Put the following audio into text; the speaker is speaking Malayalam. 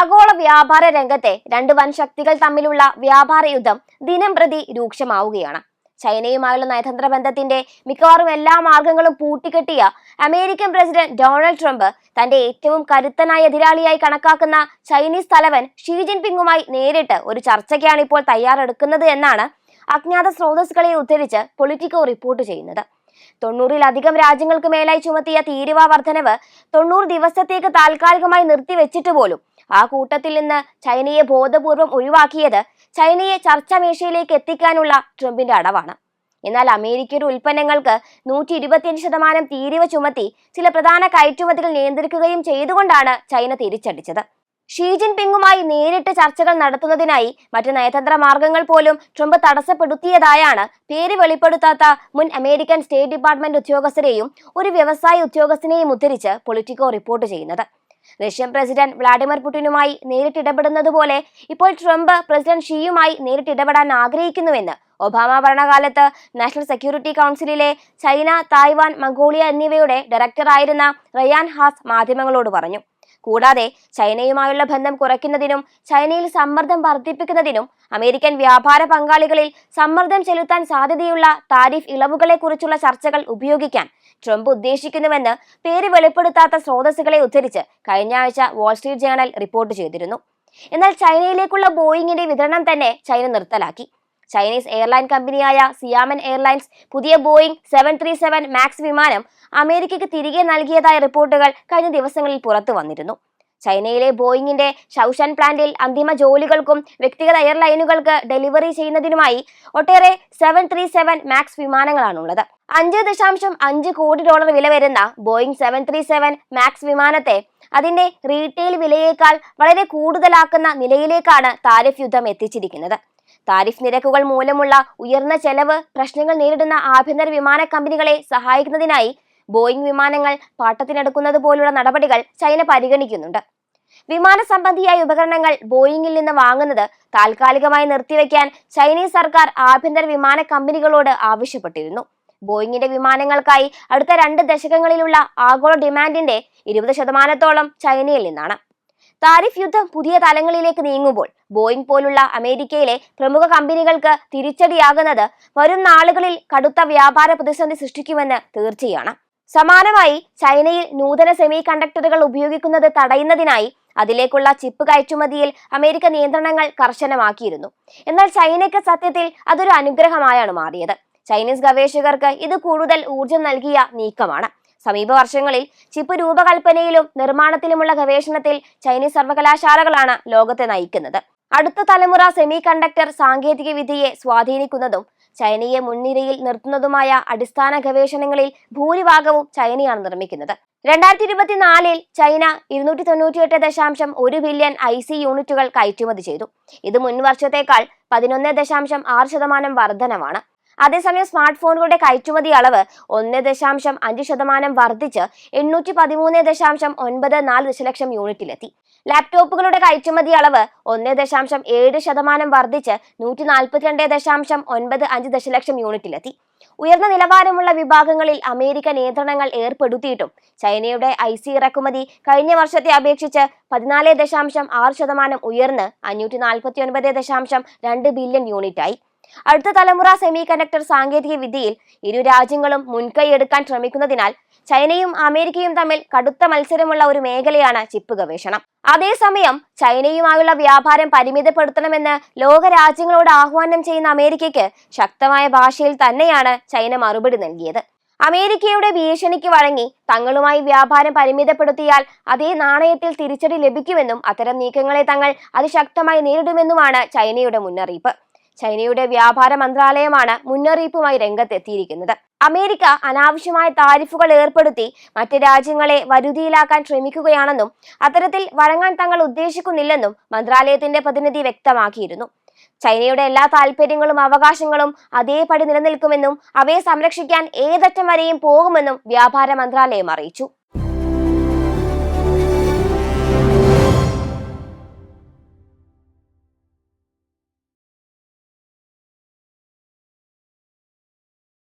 ആഗോള വ്യാപാര രംഗത്തെ രണ്ട് വൻ ശക്തികൾ തമ്മിലുള്ള വ്യാപാര യുദ്ധം ദിനം പ്രതി രൂക്ഷമാവുകയാണ്. ചൈനയുമായുള്ള നയതന്ത്ര ബന്ധത്തിന്റെ മിക്കവാറും എല്ലാ മാർഗങ്ങളും പൂട്ടിക്കെട്ടിയ അമേരിക്കൻ പ്രസിഡന്റ് ഡൊണാൾഡ് ട്രംപ് തന്റെ ഏറ്റവും കരുത്തനായ എതിരാളിയായി കണക്കാക്കുന്ന ചൈനീസ് തലവൻ ഷീ ജിൻപിങ്ങുമായി നേരിട്ട് ഒരു ചർച്ചയ്ക്കാണ് ഇപ്പോൾ തയ്യാറെടുക്കുന്നത് എന്നാണ് അജ്ഞാത സ്രോതസ്സുകളെ ഉദ്ധരിച്ച് പൊളിറ്റിക്കോ റിപ്പോർട്ട് ചെയ്യുന്നത്. തൊണ്ണൂറിലധികം രാജ്യങ്ങൾക്ക് മേലായി ചുമത്തിയ തീരുവ വർധനവ് തൊണ്ണൂറ് ദിവസത്തേക്ക് താൽക്കാലികമായി നിർത്തിവെച്ചിട്ട് പോലും ആ കൂട്ടത്തിൽ നിന്ന് ചൈനയെ ബോധപൂർവം ഒഴിവാക്കിയത് ചൈനയെ ചർച്ചാമേശയിലേക്ക് എത്തിക്കാനുള്ള ട്രംപിന്റെ അടവാണ്. എന്നാൽ അമേരിക്കയുടെ ഉൽപ്പന്നങ്ങൾക്ക് നൂറ്റി ഇരുപത്തിയഞ്ച് ശതമാനം തീരുവ ചുമത്തി ചില പ്രധാന കയറ്റുമതികൾ നിയന്ത്രിക്കുകയും ചെയ്തുകൊണ്ടാണ് ചൈന തിരിച്ചടിച്ചത്. ഷീ ജിൻപിങ്ങുമായി നേരിട്ട് ചർച്ചകൾ നടത്തുന്നതിനായി മറ്റ് നയതന്ത്ര മാർഗങ്ങൾ പോലും ട്രംപ് തടസ്സപ്പെടുത്തിയതായാണ് പേര് വെളിപ്പെടുത്താത്ത മുൻ അമേരിക്കൻ സ്റ്റേറ്റ് ഡിപ്പാർട്ട്മെന്റ് ഉദ്യോഗസ്ഥരെയും ഒരു വ്യവസായ ഉദ്യോഗസ്ഥനെയും ഉദ്ധരിച്ച് പൊളിറ്റിക്കോ റിപ്പോർട്ട് ചെയ്യുന്നത്. റഷ്യൻ പ്രസിഡന്റ് വ്ളാഡിമിർ പുടിനുമായി നേരിട്ട് ഇടപെടുന്നത് പോലെ ഇപ്പോൾ ട്രംപ് പ്രസിഡന്റ് ഷീയുമായി നേരിട്ട് ഇടപെടാൻ ആഗ്രഹിക്കുന്നുവെന്ന് ഒബാമ ഭരണകാലത്ത് നാഷണൽ സെക്യൂരിറ്റി കൗൺസിലിലെ ചൈന തായ്വാൻ മംഗോളിയ എന്നിവയുടെ ഡയറക്ടറായിരുന്ന റയാൻ ഹാസ് മാധ്യമങ്ങളോട് പറഞ്ഞു. കൂടാതെ ചൈനയുമായുള്ള ബന്ധം കുറയ്ക്കുന്നതിനും ചൈനയിൽ സമ്മർദ്ദം വർദ്ധിപ്പിക്കുന്നതിനും അമേരിക്കൻ വ്യാപാര പങ്കാളികളിൽ സമ്മർദ്ദം ചെലുത്താൻ സാധ്യതയുള്ള താരിഫ് ഇളവുകളെ കുറിച്ചുള്ള ചർച്ചകൾ ഉപയോഗിക്കാൻ ട്രംപ് ഉദ്ദേശിക്കുന്നുവെന്ന് പേര് വെളിപ്പെടുത്താത്ത സ്രോതസ്സുകളെ ഉദ്ധരിച്ച് കഴിഞ്ഞ ആഴ്ച വാൾസ്ട്രീറ്റ് ജേണൽ റിപ്പോർട്ട് ചെയ്തിരുന്നു. എന്നാൽ ചൈനയിലേക്കുള്ള ബോയിങ്ങിന്റെ വിതരണം തന്നെ ചൈന നിർത്തലാക്കി. ചൈനീസ് എയർലൈൻ കമ്പനിയായ സിയാമൻ എയർലൈൻസ് പുതിയ Boeing seven three seven max വിമാനം അമേരിക്കയ്ക്ക് തിരികെ നൽകിയതായ റിപ്പോർട്ടുകൾ കഴിഞ്ഞ ദിവസങ്ങളിൽ പുറത്തു വന്നിരുന്നു. ചൈനയിലെ ബോയിങ്ങിന്റെ ഷൌഷൻ പ്ലാന്റിൽ അന്തിമ ജോലികൾക്കും വ്യക്തിഗത എയർലൈനുകൾക്ക് ഡെലിവറി ചെയ്യുന്നതിനുമായി ഒട്ടേറെ സെവൻ ത്രീ സെവൻ മാക്സ് വിമാനങ്ങളാണുള്ളത്. അഞ്ച് ദശാംശം അഞ്ച് കോടി ഡോളർ വില വരുന്ന Boeing seven three seven max വിമാനത്തെ അതിന്റെ റീറ്റെയിൽ വിലയേക്കാൾ വളരെ കൂടുതലാക്കുന്ന നിലയിലേക്കാണ് താരിഫ് യുദ്ധം എത്തിച്ചിരിക്കുന്നത്. താരിഫ് നിരക്കുകൾ മൂലമുള്ള ഉയർന്ന ചെലവ് പ്രശ്നങ്ങൾ നേരിടുന്ന ആഭ്യന്തര വിമാന കമ്പനികളെ സഹായിക്കുന്നതിനായി ബോയിംഗ് വിമാനങ്ങൾ പാട്ടത്തിനെടുക്കുന്നത് പോലുള്ള നടപടികൾ ചൈന പരിഗണിക്കുന്നുണ്ട്. വിമാന സംബന്ധിയായ ഉപകരണങ്ങൾ ബോയിങ്ങിൽ നിന്ന് വാങ്ങുന്നത് താൽക്കാലികമായി നിർത്തിവെക്കാൻ ചൈനീസ് സർക്കാർ ആഭ്യന്തര വിമാന കമ്പനികളോട് ആവശ്യപ്പെട്ടിരുന്നു. ബോയിങ്ങിന്റെ വിമാനങ്ങൾക്കായി അടുത്ത രണ്ട് ദശകങ്ങളിലുള്ള ആഗോള ഡിമാൻഡിന്റെ ഇരുപത് ശതമാനത്തോളം ചൈനയിൽ നിന്നാണ്. താരിഫ് യുദ്ധം പുതിയ തലങ്ങളിലേക്ക് നീങ്ങുമ്പോൾ ബോയിങ് പോലുള്ള അമേരിക്കയിലെ പ്രമുഖ കമ്പനികൾക്ക് തിരിച്ചടിയാകുന്നത് വരും നാളുകളിൽ കടുത്ത വ്യാപാര പ്രതിസന്ധി സൃഷ്ടിക്കുമെന്ന് തീർച്ചയാണ്. സമാനമായി ചൈനയിൽ നൂതന സെമി കണ്ടക്ടറുകൾ ഉപയോഗിക്കുന്നത് തടയുന്നതിനായി അതിലേക്കുള്ള ചിപ്പ് കയറ്റുമതിയിൽ അമേരിക്ക നിയന്ത്രണങ്ങൾ കർശനമാക്കിയിരുന്നു. എന്നാൽ ചൈനയ്ക്ക് സത്യത്തിൽ അതൊരു അനുഗ്രഹമായാണ് മാറിയത്. ചൈനീസ് ഗവേഷകർക്ക് ഇത് കൂടുതൽ ഊർജം നൽകിയ നീക്കമാണ്. സമീപ വർഷങ്ങളിൽ ചിപ്പ് രൂപകൽപ്പനയിലും നിർമ്മാണത്തിലുമുള്ള ഗവേഷണത്തിൽ ചൈനീസ് സർവകലാശാലകളാണ് ലോകത്തെ നയിക്കുന്നത്. അടുത്ത തലമുറ സെമി കണ്ടക്ടർ സാങ്കേതിക വിദ്യയെ സ്വാധീനിക്കുന്നതും ചൈനയെ മുൻനിരയിൽ നിർത്തുന്നതുമായ അടിസ്ഥാന ഗവേഷണങ്ങളിൽ ഭൂരിഭാഗവും ചൈനയാണ് നിർമ്മിക്കുന്നത്. രണ്ടായിരത്തി ഇരുപത്തിനാലിൽ ചൈന ഇരുന്നൂറ്റി തൊണ്ണൂറ്റിയെട്ട് ദശാംശം ഒരു ബില്യൺ ഐ സി യൂണിറ്റുകൾ കയറ്റുമതി ചെയ്തു. ഇത് മുൻ വർഷത്തേക്കാൾ പതിനൊന്ന് ദശാംശം ആറ് ശതമാനം വർധനമാണ് അതേസമയം സ്മാർട്ട് ഫോണുകളുടെ കയറ്റുമതി അളവ് ഒന്ന് ദശാംശം അഞ്ച് ശതമാനം വർദ്ധിച്ച് എണ്ണൂറ്റി പതിമൂന്ന് ദശാംശം ഒൻപത് നാല് ദശലക്ഷം യൂണിറ്റിലെത്തി. ലാപ്ടോപ്പുകളുടെ കയറ്റുമതി അളവ് ഒന്ന് ദശാംശം ഏഴ് ശതമാനം വർദ്ധിച്ച് നൂറ്റി നാൽപ്പത്തിരണ്ട് ദശാംശം ഒൻപത് അഞ്ച് ദശലക്ഷം യൂണിറ്റിലെത്തി. ഉയർന്ന നിലവാരമുള്ള വിഭാഗങ്ങളിൽ അമേരിക്ക നിയന്ത്രണങ്ങൾ ഏർപ്പെടുത്തിയിട്ടും ചൈനയുടെ ഐ സി ഇറക്കുമതി കഴിഞ്ഞ വർഷത്തെ അപേക്ഷിച്ച് പതിനാല് ദശാംശം ആറ് ശതമാനം ഉയർന്ന് അഞ്ഞൂറ്റി നാൽപ്പത്തി ഒൻപത് ദശാംശം രണ്ട് ബില്യൺ യൂണിറ്റായി. അടുത്ത തലമുറ സെമി കണ്ടക്ടർ സാങ്കേതിക വിദ്യയിൽ ഇരു രാജ്യങ്ങളും മുൻകൈയെടുക്കാൻ ശ്രമിക്കുന്നതിനാൽ ചൈനയും അമേരിക്കയും തമ്മിൽ കടുത്ത മത്സരമുള്ള ഒരു മേഖലയാണ് ചിപ്പ് ഗവേഷണം. അതേസമയം ചൈനയുമായുള്ള വ്യാപാരം പരിമിതപ്പെടുത്തണമെന്ന് ലോക രാജ്യങ്ങളോട് ആഹ്വാനം ചെയ്യുന്ന അമേരിക്കയ്ക്ക് ശക്തമായ ഭാഷയിൽ തന്നെയാണ് ചൈന മറുപടി നൽകിയത്. അമേരിക്കയുടെ ഭീഷണിക്ക് വഴങ്ങി തങ്ങളുമായി വ്യാപാരം പരിമിതപ്പെടുത്തിയാൽ അതേ നാണയത്തിൽ തിരിച്ചടി ലഭിക്കുമെന്നും അത്തരം നീക്കങ്ങളെ തങ്ങൾ അതിശക്തമായി നേരിടുമെന്നുമാണ് ചൈനയുടെ മുന്നറിയിപ്പ്. ചൈനയുടെ വ്യാപാര മന്ത്രാലയമാണ് മുന്നറിയിപ്പുമായി രംഗത്തെത്തിയിരിക്കുന്നത്. അമേരിക്ക അനാവശ്യമായ താരിഫുകൾ ഏർപ്പെടുത്തി മറ്റ് രാജ്യങ്ങളെ വരുതിയിലാക്കാൻ ശ്രമിക്കുകയാണെന്നും അത്തരത്തിൽ വഴങ്ങാൻ തങ്ങൾ ഉദ്ദേശിക്കുന്നില്ലെന്നും മന്ത്രാലയത്തിന്റെ പ്രതിനിധി വ്യക്തമാക്കിയിരുന്നു. ചൈനയുടെ എല്ലാ താല്പര്യങ്ങളും അവകാശങ്ങളും അതേപടി നിലനിൽക്കുമെന്നും അവയെ സംരക്ഷിക്കാൻ ഏതറ്റം വരെയും പോകുമെന്നും വ്യാപാര മന്ത്രാലയം അറിയിച്ചു.